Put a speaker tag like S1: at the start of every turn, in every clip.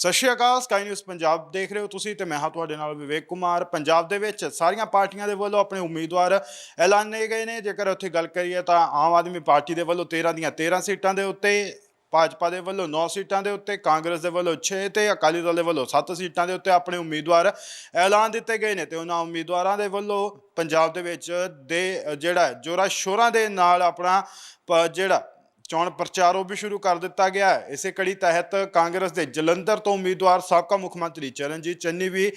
S1: ਸਤਿ ਸ਼੍ਰੀ ਅਕਾਲ ਸਕਾਈ ਨਿਊਜ਼ ਪੰਜਾਬ ਦੇਖ ਰਹੇ ਹੋ ਤੁਸੀਂ ਤੇ ਮੈਂ ਹਾਂ ਤੁਹਾਡੇ ਨਾਲ ਵਿਵੇਕ ਕੁਮਾਰ। ਪੰਜਾਬ ਦੇ ਵਿੱਚ ਸਾਰੀਆਂ ਪਾਰਟੀਆਂ ਦੇ ਵੱਲੋਂ ਆਪਣੇ ਉਮੀਦਵਾਰ ਐਲਾਨੇ ਗਏ ਨੇ। ਜੇਕਰ ਉੱਥੇ ਗੱਲ ਕਰੀਏ ਤਾਂ ਆਮ ਆਦਮੀ ਪਾਰਟੀ ਦੇ ਵੱਲੋਂ 13 ਦੀਆਂ 13 ਸੀਟਾਂ ਦੇ ਉੱਤੇ ਭਾਜਪਾ ਦੇ ਵੱਲੋਂ 9 ਸੀਟਾਂ ਦੇ ਉੱਤੇ ਕਾਂਗਰਸ ਦੇ ਵੱਲੋਂ 6 ਤੇ ਅਕਾਲੀ ਦਲ ਦੇ ਵੱਲੋਂ 7 ਸੀਟਾਂ ਦੇ ਉੱਤੇ ਆਪਣੇ ਉਮੀਦਵਾਰ ਐਲਾਨ ਦਿੱਤੇ ਗਏ ਨੇ ਤੇ ਉਹਨਾਂ ਉਮੀਦਵਾਰਾਂ ਦੇ ਵੱਲੋਂ ਪੰਜਾਬ ਦੇ ਵਿੱਚ ਦੇ ਜਿਹੜਾ ਹੈ, ਜੋਰਾਂ ਸ਼ੋਰਾਂ ਦੇ ਨਾਲ ਆਪਣਾ ਪ- ਜਿਹੜਾ ਚੋਣ ਪ੍ਰਚਾਰ ਉਹ ਵੀ ਸ਼ੁਰੂ ਕਰ ਦਿੱਤਾ ਗਿਆ ਹੈ। ਇਸੇ ਕੜੀ ਤਹਿਤ ਕਾਂਗਰਸ ਦੇ ਜਲੰਧਰ ਤੋਂ ਉਮੀਦਵਾਰ ਸਾਬਕਾ ਮੁੱਖ ਮੰਤਰੀ ਚਰਨਜੀਤ ਚੰਨੀ ਵੀ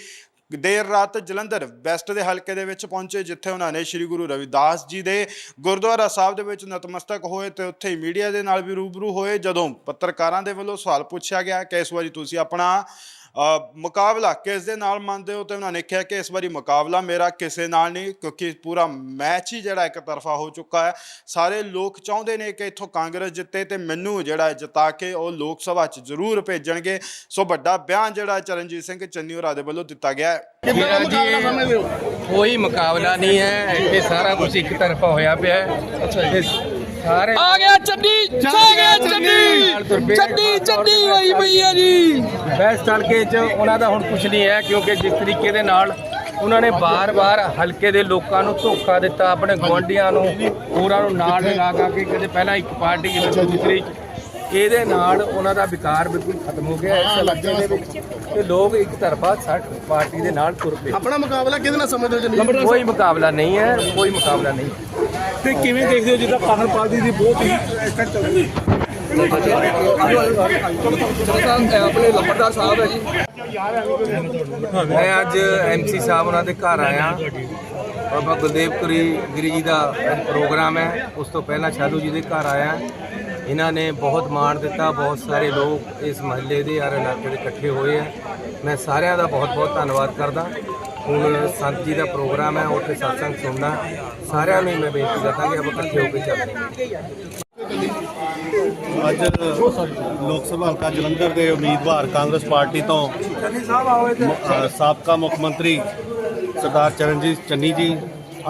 S1: ਦੇਰ ਰਾਤ ਜਲੰਧਰ ਵੈਸਟ ਦੇ ਹਲਕੇ ਦੇ ਵਿੱਚ ਪਹੁੰਚੇ, ਜਿੱਥੇ ਉਹਨਾਂ ਨੇ ਸ੍ਰੀ ਗੁਰੂ ਰਵਿਦਾਸ ਜੀ ਦੇ ਗੁਰਦੁਆਰਾ ਸਾਹਿਬ ਦੇ ਵਿੱਚ ਨਤਮਸਤਕ ਹੋਏ ਤੇ ਉੱਥੇ ਹੀ ਮੀਡੀਆ ਦੇ ਨਾਲ ਵੀ ਰੂਬਰੂ ਹੋਏ, ਜਦੋਂ ਪੱਤਰਕਾਰਾਂ ਦੇ ਵੱਲੋਂ ਸਵਾਲ ਪੁੱਛਿਆ ਗਿਆ ਕਿ ਇਸ ਵਾਰੀ ਤੁਸੀਂ ਆਪਣਾ ਮੁਕਾਬਲਾ ਕਿਸ ਦੇ ਨਾਲ ਮੰਨਦੇ ਹੋ? ਤੇ ਉਹਨਾਂ ਨੇ ਕਿਹਾ ਕਿ ਇਸ ਵਾਰੀ ਮੁਕਾਬਲਾ ਮੇਰਾ ਕਿਸੇ ਨਾਲ ਨਹੀਂ ਕਿਉਂਕਿ ਪੂਰਾ ਮੈਚ ਹੀ ਜਿਹੜਾ ਇੱਕ ਤਰਫਾ ਹੋ ਚੁੱਕਾ ਹੈ। ਸਾਰੇ ਲੋਕ ਚਾਹੁੰਦੇ ਨੇ ਕਿ ਇੱਥੋਂ ਕਾਂਗਰਸ ਜਿੱਤੇ ਤੇ ਮੈਨੂੰ ਜਿਹੜਾ ਜਿਤਾ ਕੇ ਉਹ ਲੋਕ ਸਭਾ 'ਚ ਜ਼ਰੂਰ ਭੇਜਣਗੇ। ਸੋ ਵੱਡਾ ਬਿਆਨ ਜਿਹੜਾ ਚਰਨਜੀਤ ਸਿੰਘ ਚੰਨੀ ਹੋਰਾਂ ਦੇ ਵੱਲੋਂ ਦਿੱਤਾ ਗਿਆ ਹੈ।
S2: ਮੇਰਾ ਜੀ ਕੋਈ ਮੁਕਾਬਲਾ ਨਹੀਂ ਹੈ। ਇੱਥੇ ਸਾਰਾ ਕੁਝ ਇੱਕ ਤਰਫਾ ਹੋਇਆ ਪਿਆ ਹੈ।
S3: ਆ ਗਿਆ ਚੰਨੀ ਆ ਗਿਆ ਚੰਨੀ ਚੰਨੀ ਚੰਨੀ ਹੋਈ ਪਈ ਆ ਜੀ।
S2: ਬੈਸਟ ਹਲਕੇ 'ਚ ਉਹਨਾਂ ਦਾ ਹੁਣ ਕੁਝ ਨਹੀਂ ਹੈ ਕਿਉਂਕਿ ਜਿਸ ਤਰੀਕੇ ਦੇ ਨਾਲ ਉਹਨਾਂ ਨੇ ਬਾਰ-ਬਾਰ ਹਲਕੇ ਦੇ ਲੋਕਾਂ ਨੂੰ ਧੋਖਾ ਦਿੱਤਾ ਆਪਣੇ ਗੁਆਂਢੀਆਂ ਨੂੰ ਹੋਰਾਂ ਨੂੰ ਨਾਲ ਲਗਾ ਕੇ ਕਦੇ ਪਹਿਲਾਂ ਇੱਕ ਪਾਰਟੀ ਕਿਤੇ ਦੂਸਰੀ ਇਹਦੇ ਨਾਲ ਉਹਨਾਂ ਦਾ ਵਿਕਾਰ ਬਿਲਕੁਲ ਖਤਮ ਹੋ ਗਿਆ। ਇਸ ਇਲਾਕੇ ਦੇ ਵਿੱਚ ਤੇ ਲੋਕ ਇੱਕ ਤਰਫਾ ਸੱਠ ਪਾਰਟੀ ਦੇ ਨਾਲ ਤੁਰ ਪਏ।
S4: ਆਪਣਾ ਮੁਕਾਬਲਾ ਕਿਹਦੇ ਨਾਲ ਸਮਝਦੇ ਹੋ
S2: ਕੋਈ ਮੁਕਾਬਲਾ ਨਹੀਂ ਹੈ ਕੋਈ ਮੁਕਾਬਲਾ ਨਹੀਂ।
S4: ਤੇ ਕਿਵੇਂ ਦੇਖਦੇ ਹੋ ਜਿੱਦਾਂ ਕਾਂਗਰਸ ਪਾਰਟੀ ਦੀ ਬਹੁਤ ਹੀ ਐਕਟ ਚੱਲ ਰਹੀ
S3: ਆਪਣੇ ਲੰਬੜਦਾਰ ਸਾਹਿਬ ਹੈ ਜੀ
S2: ਮੈਂ ਅੱਜ ਐਮਸੀ ਸਾਹਿਬ ਉਹਨਾਂ ਦੇ ਘਰ ਆਇਆ। ਬਾਬਾ ਗੁਰਦੇਵ ਪੁਰੀ ਗਿਰੀ ਜੀ ਦਾ ਪ੍ਰੋਗਰਾਮ ਹੈ। ਉਸ ਤੋਂ ਪਹਿਲਾਂ ਸ਼ਾਲੂ ਜੀ ਦੇ ਘਰ ਆਇਆ। ਇਹਨਾਂ ਨੇ ਬਹੁਤ ਮਾਣ ਦਿੱਤਾ। ਬਹੁਤ ਸਾਰੇ ਲੋਕ ਇਸ ਮਹੱਲੇ ਦੇ ਔਰ ਇਲਾਕੇ ਦੇ ਇਕੱਠੇ ਹੋਏ ਆ। ਮੈਂ ਸਾਰਿਆਂ ਦਾ ਬਹੁਤ ਬਹੁਤ ਧੰਨਵਾਦ ਕਰਦਾ। ਹੁਣ ਸੰਤ ਜੀ ਦਾ ਪ੍ਰੋਗਰਾਮ ਹੈ, ਉੱਥੇ satsang ਸੁਣਨਾ। ਸਾਰਿਆਂ ਨੂੰ ਮੈਂ ਬੇਨਤੀ ਕਰਦਾ ਕਿ ਆਪਾਂ ਇਕੱਠੇ ਹੋ ਕੇ ਚੱਲਦੇ।
S5: ਅੱਜ ਲੋਕ ਸਭਾ ਹਲਕਾ ਜਲੰਧਰ ਦੇ ਉਮੀਦਵਾਰ ਕਾਂਗਰਸ ਪਾਰਟੀ ਤੋਂ ਸਾਬਕਾ ਮੁੱਖ ਮੰਤਰੀ ਸਰਦਾਰ ਚਰਨਜੀਤ ਚੰਨੀ ਜੀ,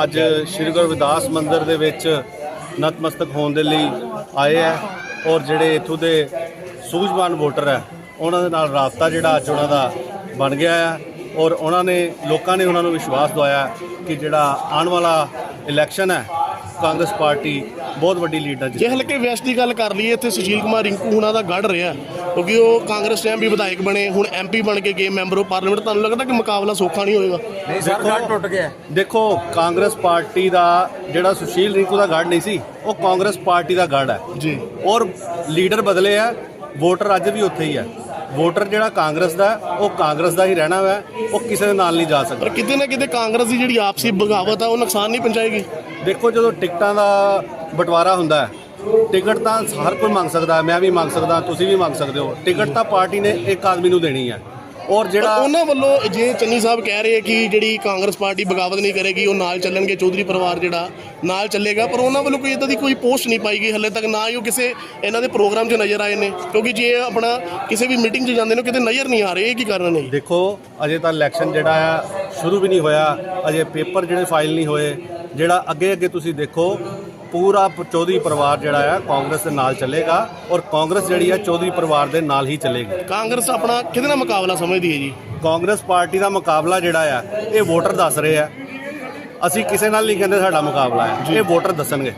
S5: ਅੱਜ ਸ਼੍ਰੀ ਗੁਰੂ ਰਵਿਦਾਸ ਮੰਦਿਰ ਦੇ ਵਿੱਚ ਨਤਮਸਤਕ ਹੋਣ ਦੇ ਲਈ ਆਏ ਹੈ ਔਰ ਜਿਹੜੇ ਇੱਥੋਂ ਦੇ ਸੂਝਵਾਨ ਵੋਟਰ ਹੈ, ਉਹਨਾਂ ਦੇ ਨਾਲ ਰਾਬਤਾ ਜਿਹੜਾ ਅੱਜ ਉਹਨਾਂ ਦਾ ਬਣ ਗਿਆ ਹੈ। ਔਰ ਉਹਨਾਂ ਨੇ ਲੋਕਾਂ ਨੇ ਉਹਨਾਂ ਨੂੰ ਵਿਸ਼ਵਾਸ ਦਵਾਇਆ ਕਿ ਜਿਹੜਾ ਆਉਣ ਵਾਲਾ ਇਲੈਕਸ਼ਨ ਹੈ ਕਾਂਗਰਸ ਪਾਰਟੀ ਬਹੁਤ ਵੱਡੀ ਲੀਡ ਨਾਲ
S4: ਜੇ
S5: ਜਿੱਤੇ
S4: ਹਲਕੇ ਵੈਸਟ ਦੀ ਗੱਲ ਕਰ ਲਈਏ ਇੱਥੇ ਸੁਸ਼ੀਲ ਕੁਮਾਰ ਰਿੰਕੂ ਹੁਣਾਂ ਦਾ ਗੜ ਰਿਹਾ ਕਿਉਂਕਿ ਉਹ ਕਾਂਗਰਸ ਟਾਈਮ ਵੀ ਵਿਧਾਇਕ ਬਣੇ ਹੁਣ ਐਮਪੀ ਬਣ ਕੇ ਗਏ ਮੈਂਬਰ ਆਫ ਪਾਰਲੀਮੈਂਟ ਤੁਹਾਨੂੰ ਲੱਗਦਾ ਕਿ ਮੁਕਾਬਲਾ ਸੌਖਾ ਨਹੀਂ ਹੋਏਗਾ?
S2: ਨਹੀਂ ਸਰ ਘਰ ਟੁੱਟ ਗਿਆ।
S5: ਦੇਖੋ ਕਾਂਗਰਸ ਪਾਰਟੀ ਦਾ ਜਿਹੜਾ ਸੁਸ਼ੀਲ ਰਿੰਕੂ ਦਾ ਗੜ ਨਹੀਂ ਸੀ ਉਹ ਕਾਂਗਰਸ ਪਾਰਟੀ ਦਾ ਗੜ ਹੈ।
S4: ਜੀ।
S5: ਔਰ ਲੀਡਰ ਬਦਲੇ ਆ ਵੋਟਰ ਅੱਜ ਵੀ ਉੱਥੇ ਹੀ ਹੈ। ਵੋਟਰ ਜਿਹੜਾ ਕਾਂਗਰਸ ਦਾ ਉਹ ਕਾਂਗਰਸ ਦਾ ਹੀ ਰਹਿਣਾ ਹੈ ਉਹ ਕਿਸੇ ਦੇ ਨਾਲ ਨਹੀਂ ਜਾ ਸਕਦਾ।
S4: ਪਰ ਕਿਤੇ ਨਾ ਕਿਤੇ ਕਾਂਗਰਸ ਦੀ ਜਿਹੜੀ ਆਪਸੀ ਬਗਾਵਤ ਆ ਉਹ ਨੁਕਸਾਨ ਨਹੀਂ ਪਹੁੰਚਾਏਗੀ।
S5: ਦੇਖੋ ਜਦੋਂ ਟਿਕਟਾਂ ਦਾ ਬਟਵਾਰਾ ਹੁੰਦਾ ਹੈ ਟਿਕਟ ਤਾਂ ਹਰ ਕੋਈ ਮੰਗ ਸਕਦਾ ਮੈਂ ਵੀ ਮੰਗ ਸਕਦਾ ਤੁਸੀਂ ਵੀ ਮੰਗ ਸਕਦੇ ਹੋ। ਟਿਕਟ ਤਾਂ ਪਾਰਟੀ ਨੇ ਇੱਕ ਆਦਮੀ ਨੂੰ ਦੇਣੀ ਹੈ। ਔਰ ਜਿਹੜਾ
S4: ਉਹਨਾਂ ਵੱਲੋਂ ਜੇ ਚੰਨੀ ਸਾਹਿਬ ਕਹਿ ਰਹੇ ਕਿ ਜਿਹੜੀ ਕਾਂਗਰਸ ਪਾਰਟੀ ਬਗਾਵਤ ਨਹੀਂ ਕਰੇਗੀ ਉਹ ਨਾਲ ਚੱਲਣਗੇ ਚੌਧਰੀ ਪਰਿਵਾਰ ਜਿਹੜਾ ਨਾਲ ਚੱਲੇਗਾ ਪਰ ਉਹਨਾਂ ਵੱਲੋਂ ਕੋਈ ਇਦਾਂ ਦੀ ਕੋਈ ਪੋਸਟ ਨਹੀਂ ਪਾਈ ਗਈ ਹੱਲੇ ਤੱਕ ਨਾ ਹੀ ਉਹ ਕਿਸੇ ਇਹਨਾਂ ਦੇ ਪ੍ਰੋਗਰਾਮ 'ਚ ਨਜ਼ਰ ਆਏ ਨੇ ਕਿਉਂਕਿ ਜੇ ਆਪਣਾ ਕਿਸੇ ਵੀ ਮੀਟਿੰਗ 'ਚ ਜਾਂਦੇ ਨੇ ਉਹ ਕਿਤੇ ਨਜ਼ਰ ਨਹੀਂ ਆ ਰਹੇ ਇਹ ਕੀ ਕਾਰਨ ਹੈ ਜੀ?
S5: ਦੇਖੋ ਅਜੇ ਤਾਂ ਇਲੈਕਸ਼ਨ ਜਿਹੜਾ ਆ ਸ਼ੁਰੂ ਵੀ ਨਹੀਂ ਹੋਇਆ ਅਜੇ ਪੇਪਰ ਜਿਹੜੇ ਫਾਈਲ ਨਹੀਂ ਹੋਏ ਜਿਹੜਾ ਅੱਗੇ ਅੱਗੇ ਤੁਸੀਂ ਦੇਖੋ ਪੂਰਾ ਚੌਧਰੀ ਪਰਿਵਾਰ ਜਿਹੜਾ ਆ ਕਾਂਗਰਸ ਦੇ ਨਾਲ ਚੱਲੇਗਾ ਔਰ ਕਾਂਗਰਸ ਜਿਹੜੀ ਆ ਚੌਧਰੀ ਪਰਿਵਾਰ ਦੇ ਨਾਲ ਹੀ ਚੱਲੇਗੀ।
S4: ਕਾਂਗਰਸ ਆਪਣਾ ਕਿਹਦੇ ਨਾਲ ਮੁਕਾਬਲਾ ਸਮਝਦੀ ਹੈ ਜੀ?
S5: ਕਾਂਗਰਸ ਪਾਰਟੀ ਦਾ ਮੁਕਾਬਲਾ ਜਿਹੜਾ ਆ ਇਹ ਵੋਟਰ ਦੱਸ ਰਹੇ ਆ। ਅਸੀਂ ਕਿਸੇ ਨਾਲ ਨਹੀਂ ਕਹਿੰਦੇ ਸਾਡਾ ਮੁਕਾਬਲਾ ਹੈ ਇਹ ਵੋਟਰ ਦੱਸਣਗੇ।